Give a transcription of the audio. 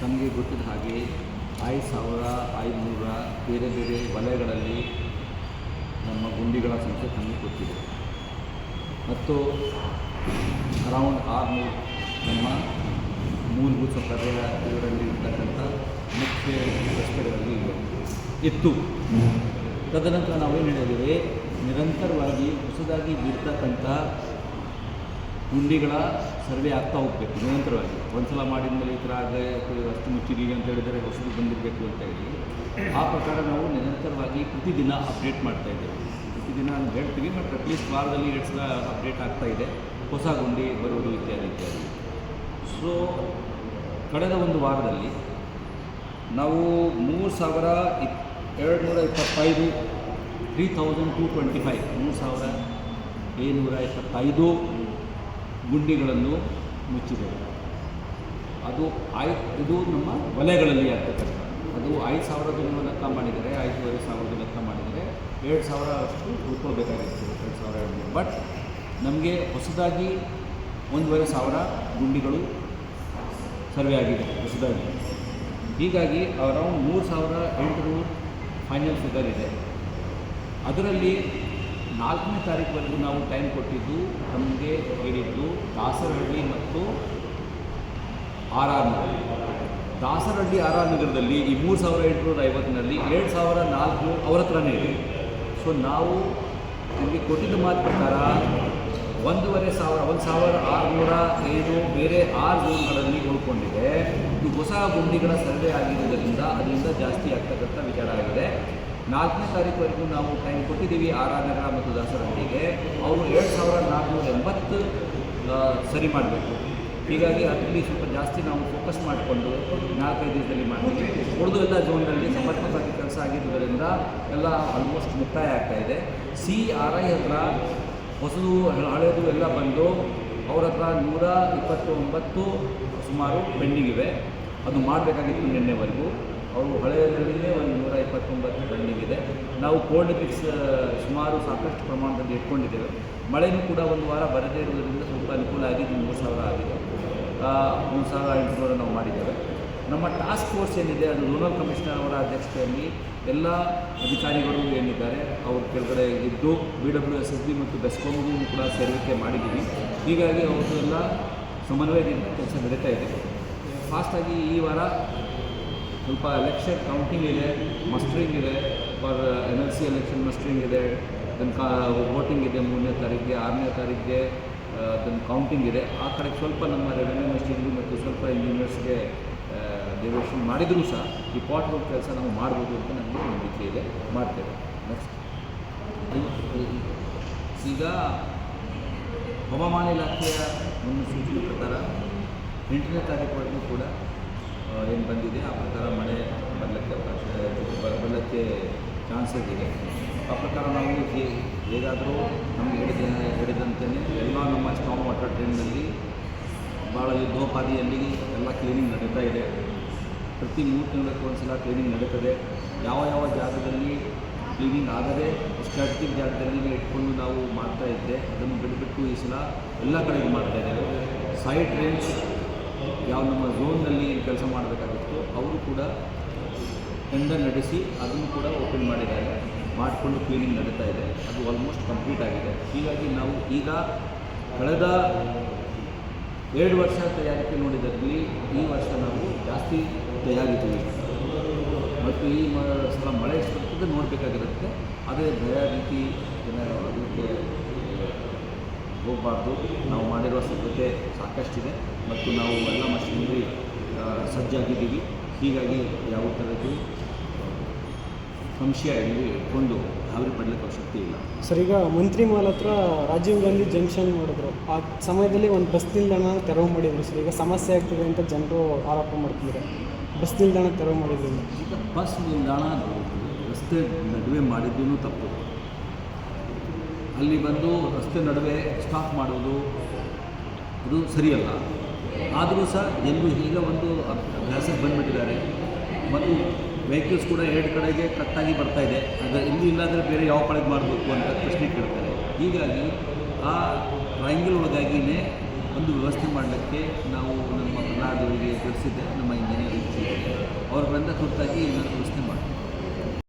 ತಮಗೆ ಗೊತ್ತಿದ್ದ ಹಾಗೆ ಐದು ಸಾವಿರ, ಐದುನೂರ ಬೇರೆ ಬೇರೆ ವಲಯಗಳಲ್ಲಿ ನಮ್ಮ ಗುಂಡಿಗಳ ಸಂಖ್ಯೆ ತಮಗೆ ಗೊತ್ತಿದೆ. ಮತ್ತು ಅರೌಂಡ್ ಆರುನೂರು ನಮ್ಮ ಮೂಲಭೂತ ಸೌಕರ್ಯಗಳಲ್ಲಿ ಇರ್ತಕ್ಕಂಥ ಮುಖ್ಯ ರಸ್ತೆಗಳಲ್ಲಿ ಇವೆ. ಇತ್ತು. ತದನಂತರ ನಾವೇನು ಹೇಳಿದ್ದೇವೆ? ನಿರಂತರವಾಗಿ ಹೊಸದಾಗಿ ಬೀರ್ತಕ್ಕಂಥ ಗುಂಡಿಗಳ ಸರ್ವೆ ಆಗ್ತಾ ಹೋಗ್ಬೇಕು, ನಿರಂತರವಾಗಿ. ಒಂದ್ಸಲ ಮಾಡಿದ ಮೇಲೆ ಈ ಥರ ಆದರೆ ಅಷ್ಟು ಮುಚ್ಚಿದೀವಿ ಅಂತ ಹೇಳಿದರೆ ಹೊಸದು ಬಂದಿರಬೇಕು ಅಂತ ಹೇಳಿ. ಆ ಪ್ರಕಾರ ನಾವು ನಿರಂತರವಾಗಿ ಪ್ರತಿದಿನ ಅಪ್ಡೇಟ್ ಮಾಡ್ತಾ ಇದ್ದೇವೆ. ಪ್ರತಿದಿನ ಹೇಳ್ತೀವಿ ಬಟ್ ಅಟ್ಲೀಸ್ಟ್ ವಾರದಲ್ಲಿ ಎರಡು ಸಲ ಅಪ್ಡೇಟ್ ಆಗ್ತಾ ಇದೆ. ಹೊಸ ಗುಂಡಿ ಬರುವುದು ಇತ್ಯಾದಿ ಇತ್ಯಾದಿ. ಸೊ ಕಳೆದ ಒಂದು ವಾರದಲ್ಲಿ ನಾವು ಮೂರು ಸಾವಿರ ಇಪ್, ಎರಡು ನೂರ ಇಪ್ಪತ್ತೈದು three thousand two twenty five ಮೂರು ಸಾವಿರ ಏಳ್ನೂರ ಇಪ್ಪತ್ತೈದು ಗುಂಡಿಗಳನ್ನು ಮುಚ್ಚಿದ್ದೇವೆ ಅದು ಐ ಇದು ನಮ್ಮ ವಲಯಗಳಲ್ಲಿ ಆಗ್ತದೆ ಅದು ಐದು ಸಾವಿರದ ಲೆಕ್ಕ ಮಾಡಿದರೆ, ಐದೂವರೆ ಸಾವಿರದ ಲೆಕ್ಕ ಮಾಡಿದರೆ ಎರಡು ಸಾವಿರ ಅಷ್ಟು ಉಳ್ಕೊಳ್ಬೇಕಾಗಿತ್ತು ಎರಡು ಸಾವಿರ, ಎರಡು ಬಟ್ ನಮಗೆ ಹೊಸದಾಗಿ ಒಂದೂವರೆ ಸಾವಿರ ಗುಂಡಿಗಳು ಸರ್ವೆ ಆಗಿದೆ ಹೊಸದಾಗಿ. ಹೀಗಾಗಿ ಅರೌಂಡ್ ಮೂರು ಸಾವಿರ ಎಂಟುನೂರು ಫೈನಲ್ ಫಿಗರ್ ಇದೆ. ಅದರಲ್ಲಿ ನಾಲ್ಕನೇ ತಾರೀಕುವರೆಗೂ ನಾವು ಟೈಮ್ ಕೊಟ್ಟಿದ್ದು ನಮಗೆ ಹೇಳಿದ್ದು ದಾಸರಹಳ್ಳಿ ಮತ್ತು R R Nagar Dasarahalli R R ನಗರದಲ್ಲಿ ಈ ಮೂರು ಸಾವಿರ ಎಂಟುನೂರ ಐವತ್ತಿನಲ್ಲಿ ಎರಡು ಸಾವಿರ ನಾಲ್ಕು ಅವರ ಹತ್ರನೇ ಇದೆ. ಸೊ ನಾವು ನಿಮಗೆ ಕೊಟ್ಟಿದ್ದ ಮಾತು ಪ್ರಕಾರ ಒಂದೂವರೆ ಸಾವಿರ, ಒಂದು ಸಾವಿರ ಆರುನೂರ ಐದು ಬೇರೆ ಆರು ಝೋನ್ಗಳಲ್ಲಿ ಉಳ್ಕೊಂಡಿದೆ. ಇದು ಹೊಸ ಗುಂಡಿಗಳ ಸರ್ವೆ ಆಗಿರುವುದರಿಂದ ಅದರಿಂದ ಜಾಸ್ತಿ ಆಗ್ತಕ್ಕಂಥ ವಿಚಾರ ಆಗಿದೆ. ನಾಲ್ಕನೇ ತಾರೀಕುವರೆಗೂ ನಾವು ಟೈಮ್ ಕೊಟ್ಟಿದ್ದೀವಿ ಆರ್ ಆರ್ ನಗರ ಮತ್ತು ದಾಸರಹಳ್ಳಿಗೆ ಅವರು ಎರಡು ಸಾವಿರ ನಾಲ್ಕುನೂರ ಎಂಬತ್ತು ಸರಿ ಮಾಡಬೇಕು. ಹೀಗಾಗಿ ಅದರಲ್ಲಿ ಸ್ವಲ್ಪ ಜಾಸ್ತಿ ನಾವು ಫೋಕಸ್ ಮಾಡಿಕೊಂಡು ನಾಲ್ಕೈದು ದಿನದಲ್ಲಿ ಮಾಡ್ತೀವಿ. ಉಳಿದು ಎಲ್ಲ ಝೋನ್ನಲ್ಲಿ ಸಮರ್ಪಕವಾಗಿ ಕೆಲಸ ಆಗಿರುವುದರಿಂದ ಎಲ್ಲ ಆಲ್ಮೋಸ್ಟ್ ಮುಕ್ತಾಯ ಆಗ್ತಾ ಇದೆ. ಸಿ ಆರ್ ಐ ಹತ್ರ ಹೊಸದು, ಹಳೆಯದು ಎಲ್ಲ ಬಂದು ಅವ್ರ ಹತ್ರ ನೂರ ಇಪ್ಪತ್ತೊಂಬತ್ತು ಸುಮಾರು ಪೆಂಡಿಂಗ್ ಇವೆ. ಅದು ಮಾಡಬೇಕಾಗಿತ್ತು ನಿನ್ನೆವರೆಗೂ. ಅವರು ಹಳೆಯದರಲ್ಲಿಯೇ ಒಂದು ನೂರ ಇಪ್ಪತ್ತೊಂಬತ್ತು ರನ್ನಿಂಗ್ ಇದೆ. ನಾವು ಕೋಲ್ಡ್ ಪಿಕ್ಸ್ ಸುಮಾರು ಸಾಕಷ್ಟು ಪ್ರಮಾಣದಲ್ಲಿ ಇಟ್ಕೊಂಡಿದ್ದೇವೆ. ಮಳೆಯೂ ಕೂಡ ಒಂದು ವಾರ ಬರದೇ ಇರುವುದರಿಂದ ಸ್ವಲ್ಪ ಅನುಕೂಲ ಆಗಿದೆ, ಮೂರು ಸಾವಿರ ಆಗಿದೆ. ಮೂರು ಸಾವಿರ ಎಂಟುನೂರ ನಾವು ಮಾಡಿದ್ದೇವೆ. ನಮ್ಮ ಟಾಸ್ಕ್ ಫೋರ್ಸ್ ಏನಿದೆ, ಅದು ಝೋನಲ್ ಕಮಿಷನರ್ ಅವರ ಅಧ್ಯಕ್ಷತೆಯಲ್ಲಿ ಎಲ್ಲ ಅಧಿಕಾರಿಗಳು ಏನಿದ್ದಾರೆ, ಅವ್ರ ಕೆಳಗಡೆ ಇದ್ದು B W S S B ಮತ್ತು ಬೆಸ್ಕಾಮ್ಗೂ ಕೂಡ ಸೇರಿಕೆ ಮಾಡಿದ್ದೀವಿ. ಹೀಗಾಗಿ ಅವ್ರದ್ದು ಎಲ್ಲ ಸಮನ್ವಯದಿಂದ ಕೆಲಸ ನಡೀತಾ ಇದೆ. ಫಾಸ್ಟಾಗಿ ಈ ವಾರ ಸ್ವಲ್ಪ ಎಲೆಕ್ಷನ್ ಕೌಂಟಿಂಗ್ ಇದೆ ಮಸ್ಟ್ರಿಂಗ್ ಇದೆ for N L C election mustering ಇದೆ ದೆನ್ ಕಾ ವೋಟಿಂಗ್ ಇದೆ ಮೂರನೇ ತಾರೀಕಿಗೆ ಆರನೇ ತಾರೀಕಿಗೆ ದೆನ್ ಕೌಂಟಿಂಗ್ ಇದೆ. ಆ ಕಡೆ ಸ್ವಲ್ಪ ನಮ್ಮ ರೆವೆನ್ಯೂ ಮಿನಿಸ್ಟ್ರಿಗೂ ಮತ್ತು ಸ್ವಲ್ಪ ಇಂಜಿನಿಯರ್ಸ್ಗೆ ಡೈವರ್ಷನ್ ಮಾಡಿದರೂ ಸಹ ಈ ಪಾಟ್ ವರ್ಕ್ ಕೆಲಸ ನಾವು ಮಾಡ್ಬೋದು ಅಂತ ನಮಗೆ ನಂಬಿಕೆ ಇದೆ. ಮಾಡ್ತೇವೆ. ನೆಕ್ಸ್ಟ್ ಈಗ ಹವಾಮಾನ ಇಲಾಖೆಯ ಮುನ್ಸೂಚನೆ ಪ್ರಕಾರ ಎಂಟನೇ ತಾರೀಕು ಕೂಡ ಏನು ಬಂದಿದೆ, ಆ ಪ್ರಕಾರ ಮಳೆ ಬರಲಿಕ್ಕೆ ಅವಕಾಶ ಬರಲಿಕ್ಕೆ ಚಾನ್ಸಸ್ ಇದೆ. ಆ ಪ್ರಕಾರ ನಾವು ಹೇಗಾದರೂ ನಮಗೆ ಹಿಡಿದ ಹೇಳಿದಂತೆಯೇ ಎಲ್ಲ ನಮ್ಮ ಸ್ಟಾಮ್ ವಾಟರ್ ಟ್ರೈನಲ್ಲಿ ಭಾಳ ಯುದ್ಧೋಪಾದಿಯಲ್ಲಿ ಎಲ್ಲ ಕ್ಲೀನಿಂಗ್ ನಡೀತಾ ಇದೆ. ಪ್ರತಿ ಮೂರು ತಿಂಗಳಿಗೆ ಒಂದ್ಸಲ ಕ್ಲೀನಿಂಗ್ ನಡೀತದೆ. ಯಾವ ಯಾವ ಜಾಗದಲ್ಲಿ ಕ್ಲೀನಿಂಗ್ ಆಗದೆ ಸ್ಟ್ರಾಟಜಿಕ್ ಜಾಗದಲ್ಲಿ ಇಟ್ಕೊಂಡು ನಾವು ಮಾಡ್ತಾ ಇದ್ದೆ, ಅದನ್ನು ಬಿಟ್ಬಿಟ್ಟು ಈ ಸಲ ಎಲ್ಲ ಕಡೆಗೂ ಮಾಡ್ತಾ ಇದ್ದೇವೆ. ಸೈಡ್ ರೇಂಜ್ ಯಾವ ನಮ್ಮ ಝೋನ್ನಲ್ಲಿ ಕೆಲಸ ಮಾಡಬೇಕಾಗಿತ್ತು ಅವರು ಕೂಡ ಟೆಂಡರ್ ನಡೆಸಿ ಅದನ್ನು ಕೂಡ ಓಪನ್ ಮಾಡಿದ್ದಾರೆ, ಮಾಡಿಕೊಂಡು ಕ್ಲೀನಿಂಗ್ ನಡೀತಾ ಇದೆ. ಅದು ಆಲ್ಮೋಸ್ಟ್ ಕಂಪ್ಲೀಟ್ ಆಗಿದೆ. ಹೀಗಾಗಿ ನಾವು ಈಗ ಕಳೆದ ಎರಡು ವರ್ಷ ತಯಾರಿಕೆ ನೋಡಿದಲ್ಲಿ ಈ ವರ್ಷ ನಾವು ಜಾಸ್ತಿ ತಯಾರಿದ್ದೀವಿ. ಮತ್ತು ಈ ಸಲ ಮಳೆ ಸ್ವಲ್ಪ ನೋಡಬೇಕಾಗಿರುತ್ತೆ. ಅದೇ ಭಯ ರೀತಿ ಹೋಗಬಾರ್ದು ನಾವು ಮಾಡಿರುವ ಸಿದ್ಧತೆ ಸಾಕಷ್ಟಿದೆ. ಮತ್ತು ನಾವು ಎಲ್ಲ ಮಷಿನರಿ ಸಜ್ಜಾಗಿದ್ದೀವಿ. ಹೀಗಾಗಿ ಯಾವ ಥರದ್ದು ಸಂಶಯ ಇಲ್ಲಿ ಇಟ್ಕೊಂಡು ಅವ್ರಿ ಪಡ್ಲಿಕ್ಕೆ ಅವಶ್ಯಕತೆ ಇಲ್ಲ. ಸರ್ ಈಗ ಮಂತ್ರಿ ಮಾಲ್ ಹತ್ರ ರಾಜೀವ್ ಗಾಂಧಿ ಜಂಕ್ಷನ್ ಮಾಡಿದ್ರು. ಆ ಸಮಯದಲ್ಲಿ ಒಂದು ಬಸ್ ನಿಲ್ದಾಣ ತೆರವು ಮಾಡಿದ್ರು ಸರ್. ಈಗ ಸಮಸ್ಯೆ ಆಗ್ತಿದೆ ಅಂತ ಜನರು ಆರೋಪ ಮಾಡ್ತಿದ್ದಾರೆ. ಬಸ್ ನಿಲ್ದಾಣ ತೆರವು ಮಾಡಿದ್ರು. ಈಗ ಬಸ್ ನಿಲ್ದಾಣ ರಸ್ತೆ ನಡುವೆ ಮಾಡಿದ್ದೂ ತಪ್ಪು. ಅಲ್ಲಿ ಬಂದು ರಸ್ತೆ ನಡುವೆ ಸ್ಟಾಪ್ ಮಾಡೋದು ಇದು ಸರಿಯಲ್ಲ. ಆದರೂ ಸಹ ಎಲ್ಲರೂ ಈಗ ಒಂದು ಅಭ್ಯಾಸಕ್ಕೆ ಬಂದುಬಿಟ್ಟಿದ್ದಾರೆ. ಮತ್ತು ವೆಹಿಕಲ್ಸ್ ಕೂಡ ಎರಡು ಕಡೆಗೆ ಕಟ್ಟಾಗಿ ಬರ್ತಾ ಇದೆ. ಅದು ಇಲ್ಲಿ ಇಲ್ಲಾಂದರೆ ಬೇರೆ ಯಾವ ಕಡೆಗೆ ಮಾಡಬೇಕು ಅಂತ ಪ್ರಶ್ನೆ ಕೇಳ್ತಾರೆ. ಹೀಗಾಗಿ ಆ ಟ್ರಯಾಂಗಲ್ ಒಳಗಾಗಿಯೇ ಒಂದು ವ್ಯವಸ್ಥೆ ಮಾಡಲಿಕ್ಕೆ ನಾವು ನಮ್ಮ ಕರ್ನಾಟಕ ಅವರಿಗೆ ತಿಳಿಸಿದ್ದೆ, ನಮ್ಮ ಇಂಜಿನಿಯರಿಂಗ್ ಅವ್ರು ಬಂದ ತುರ್ತಾಗಿ ನಾನು ವ್ಯವಸ್ಥೆ ಮಾಡ್ತೀನಿ